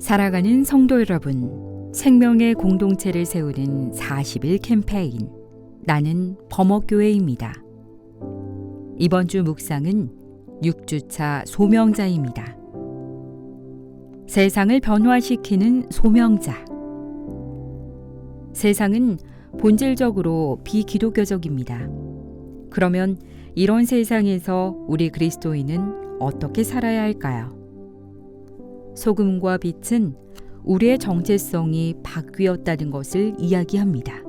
살아가는 성도 여러분, 생명의 공동체를 세우는 40일 캠페인 나는 범업교회입니다. 이번 주 묵상은 6주차 소명자입니다. 세상을 변화시키는 소명자. 세상은 본질적으로 비기독교적입니다. 그러면 이런 세상에서 우리 그리스도인은 어떻게 살아야 할까요? 소금과 빛은 우리의 정체성이 바뀌었다는 것을 이야기합니다.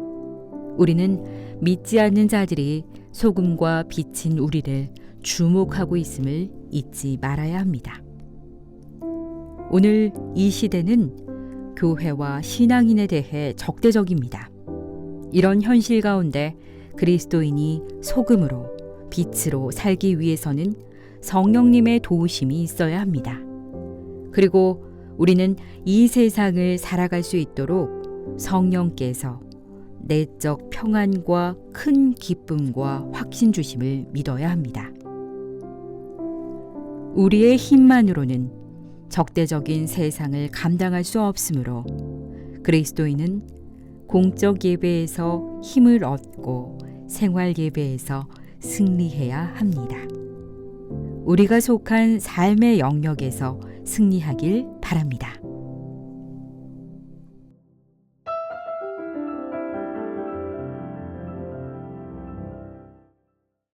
우리는 믿지 않는 자들이 소금과 빛인 우리를 주목하고 있음을 잊지 말아야 합니다. 오늘 이 시대는 교회와 신앙인에 대해 적대적입니다. 이런 현실 가운데 그리스도인이 소금으로 빛으로 살기 위해서는 성령님의 도우심이 있어야 합니다. 그리고 우리는 이 세상을 살아갈 수 있도록 성령께서 내적 평안과 큰 기쁨과 확신 주심을 믿어야 합니다. 우리의 힘만으로는 적대적인 세상을 감당할 수 없으므로 그리스도인은 공적 예배에서 힘을 얻고 생활 예배에서 승리해야 합니다. 우리가 속한 삶의 영역에서 승리하길 바랍니다.